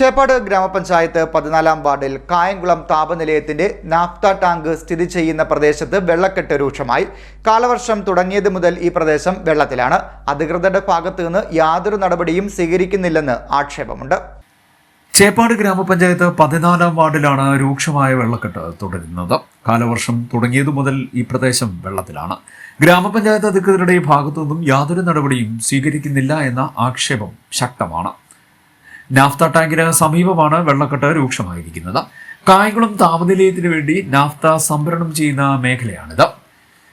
ചേപ്പാട് ഗ്രാമപഞ്ചായത്ത് പതിനാലാം വാർഡിൽ കായംകുളം താപനിലയത്തിന്റെ നാഫ്ത ടാങ്ക് സ്ഥിതി ചെയ്യുന്ന പ്രദേശത്ത് വെള്ളക്കെട്ട് രൂക്ഷമായി. കാലവർഷം തുടങ്ങിയത് മുതൽ ഈ പ്രദേശം വെള്ളത്തിലാണ്. അധികൃതരുടെ ഭാഗത്തു നിന്ന് യാതൊരു നടപടിയും സ്വീകരിക്കുന്നില്ലെന്ന് ആക്ഷേപമുണ്ട്. ചേപ്പാട് ഗ്രാമപഞ്ചായത്ത് പതിനാലാം വാർഡിലാണ് രൂക്ഷമായ വെള്ളക്കെട്ട് തുടരുന്നത്. കാലവർഷം തുടങ്ങിയതു മുതൽ ഈ പ്രദേശം വെള്ളത്തിലാണ്. ഗ്രാമപഞ്ചായത്ത് അധികൃതരുടെ ഭാഗത്തു നിന്നും യാതൊരു നടപടിയും സ്വീകരിക്കുന്നില്ല എന്ന ആക്ഷേപം ശക്തമാണ്. നാഫ്ത ടാങ്കിന് സമീപമാണ് വെള്ളക്കെട്ട് രൂക്ഷമായിരിക്കുന്നത്. കായംകുളം താപനിലയത്തിന് വേണ്ടി നാഫ്ത സംഭരണം ചെയ്യുന്ന മേഖലയാണിത്.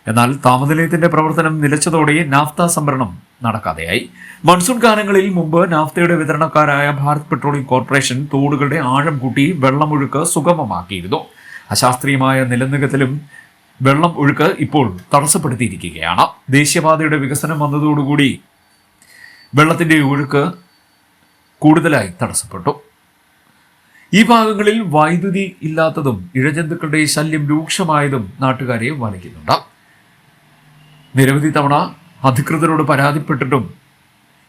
എന്നാൽ താപനിലയത്തിന്റെ പ്രവർത്തനം നിലച്ചതോടെ നാഫ്ത സംഭരണം നടക്കാതെയായി. മൺസൂൺ കാലങ്ങളിൽ മുമ്പ് നാഫ്തയുടെ വിതരണക്കാരായ ഭാരത് പെട്രോളിയം കോർപ്പറേഷൻ തോടുകളുടെ ആഴം കൂട്ടി വെള്ളമൊഴുക്ക് സുഗമമാക്കിയിരുന്നു. അശാസ്ത്രീയമായ നിലനികത്തിലും വെള്ളം ഒഴുക്ക് ഇപ്പോൾ തടസ്സപ്പെടുത്തിയിരിക്കുകയാണ്. ദേശീയപാതയുടെ വികസനം വന്നതോടുകൂടി വെള്ളത്തിന്റെ ഒഴുക്ക് കൂടുതലായി തടസ്സപ്പെട്ടു. ഈ ഭാഗങ്ങളിൽ വൈദ്യുതി ഇല്ലാത്തതും ഇഴജന്തുക്കളുടെ ശല്യം രൂക്ഷമായതും നാട്ടുകാരെ വലയ്ക്കുന്നുണ്ട്. നിരവധി തവണ അധികൃതരോട് പരാതിപ്പെട്ടിട്ടും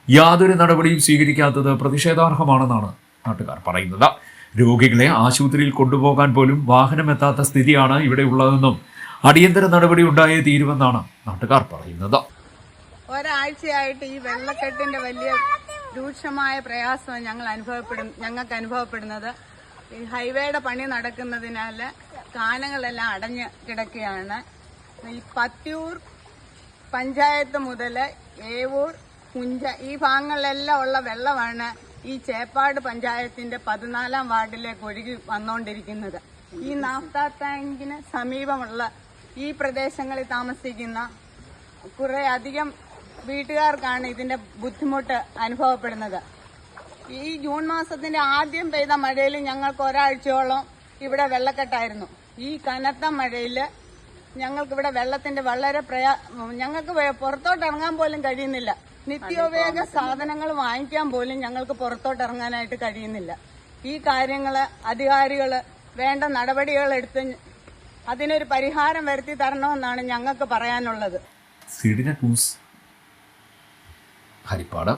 യാതൊരു നടപടിയും സ്വീകരിക്കാത്തത് പ്രതിഷേധാർഹമാണെന്നാണ് നാട്ടുകാർ പറയുന്നത്. രോഗികളെ ആശുപത്രിയിൽ കൊണ്ടുപോകാൻ പോലും വാഹനമെത്താത്ത സ്ഥിതിയാണ് ഇവിടെ ഉള്ളതെന്നും അടിയന്തര നടപടി ഉണ്ടായേ തീരുമെന്നാണ് നാട്ടുകാർ പറയുന്നത്. ഒരാഴ്ചയായിട്ട് ഈ വെള്ളക്കെട്ടിന്റെ വലിയ രൂക്ഷമായ പ്രയാസമാണ് ഞങ്ങൾ അനുഭവപ്പെടും ഞങ്ങൾക്ക് അനുഭവപ്പെടുന്നത്. ഈ ഹൈവേയുടെ പണി നടക്കുന്നതിനാൽ കാനകളെല്ലാം അടഞ്ഞ് കിടക്കുകയാണ്. ഈ പത്തിയൂർ പഞ്ചായത്ത് മുതൽ ഏവൂർ കുഞ്ച ഈ ഭാഗങ്ങളിലെല്ലാം ഉള്ള വെള്ളമാണ് ഈ ചേപ്പാട് പഞ്ചായത്തിന്റെ പതിനാലാം വാർഡിലേക്ക് ഒഴുകി വന്നുകൊണ്ടിരിക്കുന്നത് ഈ നാഫ്ത ടാങ്കിന് സമീപമുള്ള ഈ പ്രദേശങ്ങളിൽ താമസിക്കുന്ന കുറെ അധികം വീട്ടുകാർക്കാണ് ഇതിന്റെ ബുദ്ധിമുട്ട് അനുഭവപ്പെടുന്നത്. ഈ ജൂൺ മാസത്തിന്റെ ആദ്യം പെയ്ത മഴയിൽ ഞങ്ങൾക്ക് ഒരാഴ്ചയോളം ഇവിടെ വെള്ളക്കെട്ടായിരുന്നു. ഈ കനത്ത മഴയിൽ ഞങ്ങൾക്കിവിടെ വെള്ളത്തിന്റെ വളരെ പ്രയാ ഞങ്ങൾക്ക് പുറത്തോട്ട് ഇറങ്ങാൻ പോലും കഴിയുന്നില്ല. നിത്യോപയോഗ സാധനങ്ങൾ വാങ്ങിക്കാൻ പോലും ഞങ്ങൾക്ക് പുറത്തോട്ട് ഇറങ്ങാനായിട്ട് കഴിയുന്നില്ല. ഈ കാര്യങ്ങൾ അധികാരികൾ വേണ്ട നടപടികൾ എടുത്ത് അതിനൊരു പരിഹാരം വരുത്തി തരണമെന്നാണ് ഞങ്ങൾക്ക് പറയാനുള്ളത്. C news ஹரிப்பாடா